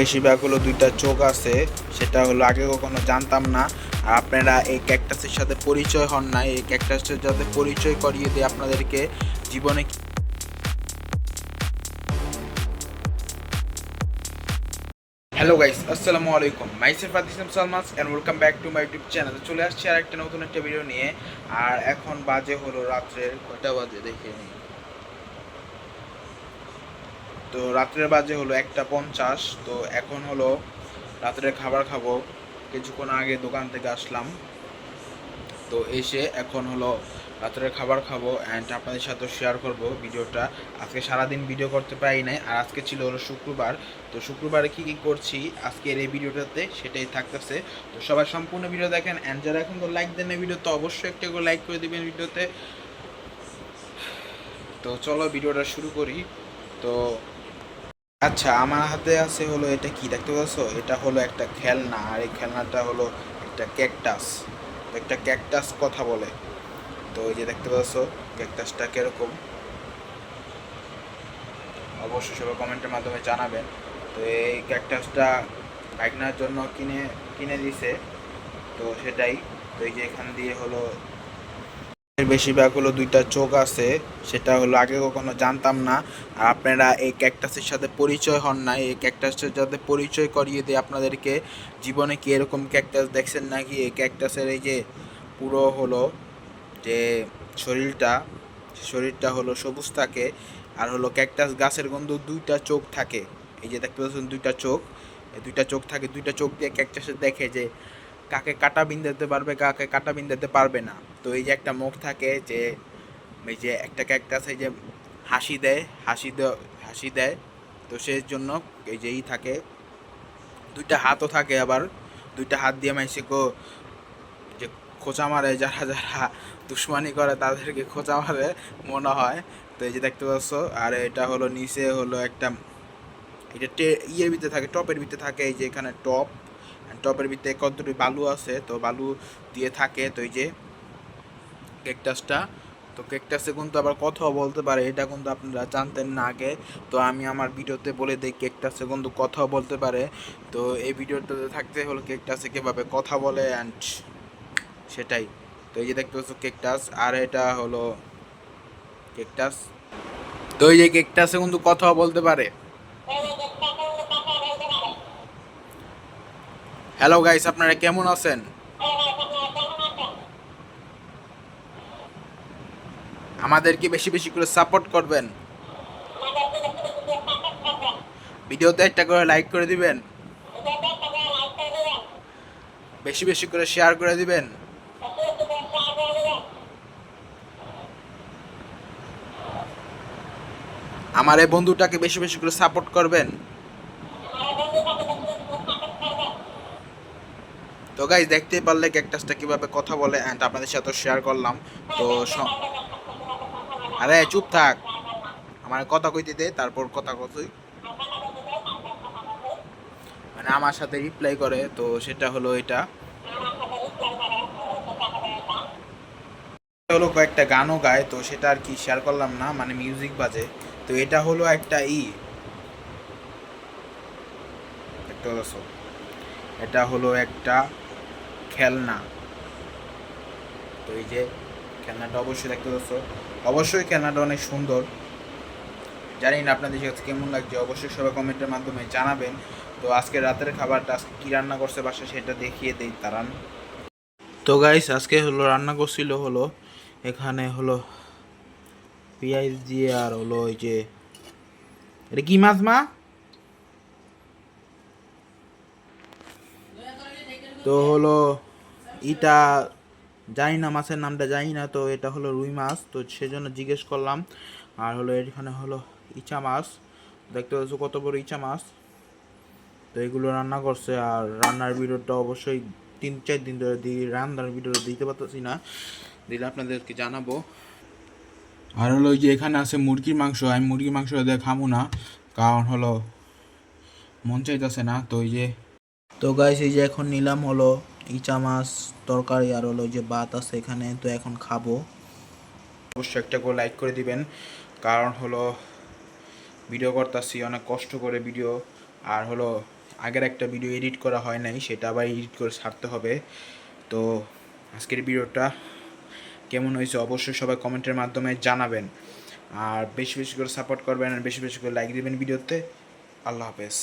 বেশিরভাগ হলো দুইটা চোখ আছে, সেটা হলো আগে কখনো জানতাম না। আর আপনারা এই ক্যাকটাসের সাথে পরিচয় হন না এই ক্যাকটাসের সাথে পরিচয় করিয়ে দিয়ে আপনাদেরকে জীবনে হ্যালো গাইস আসসালামু আলাইকুম। মাইসেফ আদিসম Salma's and welcome back to my YouTube channel চলে আসছি আর একটা নতুন একটা ভিডিও নিয়ে, আর এখন বাজে হলো রাত্রের কয়টা বাজে? দেখে নিই। তো রাত্রের বাজে হলো একটা পঞ্চাশ, তো এখন হলো রাত্রের খাবার খাব। কিছুক্ষণ আগে দোকান থেকে আসলাম। তো এসে এখন হলো রাত্রের খাবার খাব অ্যান্ড আপনাদের সাথে শেয়ার করব ভিডিওটা। আজকে সারাদিন ভিডিও করতে পারি নাই, আর আজকে ছিল হলো শুক্রবার। তো শুক্রবারে কি কি করছি, আজকের এই ভিডিওটাতে সেটাই থাকতেছে। তো সবাই সম্পূর্ণ ভিডিও দেখেন অ্যান্ড যারা এখন তো লাইক দেন ভিডিও তো অবশ্যই একটা করে লাইক করে দিবেন ভিডিওতে। তো চলো ভিডিওটা শুরু করি। তো আচ্ছা আমার হাতে আছে হলো এটা কি? দেখতে পাচ্ছ? এটা হলো একটা খেলনা আর এই খেলনাটা হলো একটা ক্যাকটাস। একটা ক্যাকটাস কথা বলে। তো এই যে দেখতে পাচ্ছ, ক্যাকটাসটা কীরকম? অবশ্যই সবাই কমেন্টের মাধ্যমে জানাবেন। তো এই ক্যাকটাসটা বাইকনার জন্য কিনে কিনে দিছে। তো সেটাই। তো এই যে এখান দিয়ে হলো বেশিরভাগ হলো দুইটা চোখ আছে, সেটা হলো আগে কখনো জানতাম না। আর আপনারা এই ক্যাকটাসের সাথে পরিচয় হন না এই ক্যাকটাসের সাথে পরিচয় করিয়ে দিয়ে আপনাদেরকে জীবনে কি এরকম ক্যাকটাস দেখছেন নাকি? এই ক্যাকটাসের এই যে পুরো হলো যে শরীরটা শরীরটা হলো সবুজ থাকে। আর হলো ক্যাকটাস গাছের গন্ধ দুইটা চোখ থাকে। এই যে দেখতে পাচ্ছেন দুইটা চোখ দুইটা চোখ থাকে, দুইটা চোখ দিয়ে ক্যাকটাসে দেখে যে কাকে কাটা বিন্দাতে পারবে, কাকে কাটা বিন্দাতে পারবে না। তো এই যে একটা মুখ থাকে যে, এই যে একটা ক্যাকটাস এই যে হাসি দেয়, হাসি হাসি দেয়, তো সেই জন্য এই যেই থাকে, দুইটা হাতও থাকে আবার, দুইটা হাত দিয়ে মাইসে কো, যে খোঁচা মারে, যারা যারা দুশ্মনী করে তাদেরকে খোঁচা মারে, মনে হয়। তো এই যে দেখতে পাচ্ছ, আর এটা হলো নিচে হলো একটা, এটা ইয়ের ভিতরে থাকে, টপের ভিতরে থাকে, এই যে এখানে টপ। টপের ভিতরে কতটুকু বালু আছে? তো বালু দিয়ে থাকে তো এই যে কেকটাসটা তো কেকটাসে কিন্তু আবার কথাও বলতে পারে, এটা কিন্তু আপনারা জানতেন না আগে। তো আমি আমার ভিডিওতে বলে দিই কেকটাসে কিন্তু কথাও বলতে পারে। তো এই ভিডিওটাতে থাকতে হলো কেকটাসে কীভাবে কথা বলে অ্যান্ড সেটাই। তো এই যে দেখতে পাচ্ছ কেকটাস আর এটা হলো কেকটাস তো এই যে কেকটাসে কিন্তু কথাও বলতে পারে। হ্যালো গাইস আপনারা কেমন আছেন? আমাদেরকে বেশি বেশি করে সাপোর্ট করবেন। ভিডিওতে একটা করে লাইক করে দিবেন। বেশি বেশি করে শেয়ার করে দিবেন। আমার এই বন্ধুটাকে বেশি বেশি করে সাপোর্ট করবেন। তো গাইজ দেখতে পারলে ক্যাকটাসটা কীভাবে কথা বলে অ্যান্ড আপনাদের সাথে শেয়ার করলাম। তো আরে, চুপ থাক। আমার কথা কইতে দে, তারপর কথা কতই মানে আমার সাথে রিপ্লাই করে, তো সেটা হলো এটা। হলো কয়েকটা গানও গায়, তো সেটা আর কি শেয়ার করলাম না মানে মিউজিক বাজে। তো এটা হলো একটা ই। এটা হলো একটা খেলনা। তো এই যে খেলনাটা অবশ্যই দেখতে পাচ্ছ। অবশ্যই খেলনাটা অনেক সুন্দর। জানি না আপনাদের কাছে কেমন লাগছে, অবশ্যই সবাই কমেন্টের মাধ্যমে জানাবেন। তো আজকে রাতের খাবারটা আজকে কী রান্না করছে বাসা সেটা দেখিয়ে দেই, তারান। তো গাইস আজকে হলো, রান্না করছিল হলো, এখানে হলো পেঁয়াজ দিয়ে আর হলো ওই যে, এটা কি মাছ মা? তো হলো ইটা জানি না, মাছের নামটা জানি না, তো এটা হলো রুই মাছ, তো সেজন্য জিজ্ঞেস করলাম। আর হলো এখানে হলো ইচা মাছ, দেখতে পাচ্ছ কত বড় ইচা মাছ। তো এগুলো রান্না করছে, আর রান্নার ভিডিওটা অবশ্যই তিন, চার দিন ধরে দিই রান্নার ভিডিও দিতে পারতেছি না, দিলে আপনাদেরকে জানাব। আর হলো যে এখানে আছে মুরগির মাংস, আমি মুরগির মাংস দিয়ে খামো না, কারণ হলো মন চাইতেছে না, তো ওই যে তো গাইস এই যে এখন নিলাম হলো ইচা মাছ, তরকারি আর হলো যে ভাত আছে এখানে, তো এখন খাব। অবশ্যই একটা করে লাইক করে দিবেন। কারণ হলো ভিডিও করতেছি, অনেক কষ্ট করে ভিডিও আর হলো আগের একটা ভিডিও এডিট করা হয় নাই, সেটা আবার এডিট করে ছাড়তে হবে। তো আজকের ভিডিওটা কেমন হয়েছে অবশ্যই সবাই কমেন্টের মাধ্যমে জানাবেন। আর বেশি বেশি করে সাপোর্ট করবেন আর বেশি বেশি করে লাইক দেবেন ভিডিওতে আল্লাহ হাফেজ।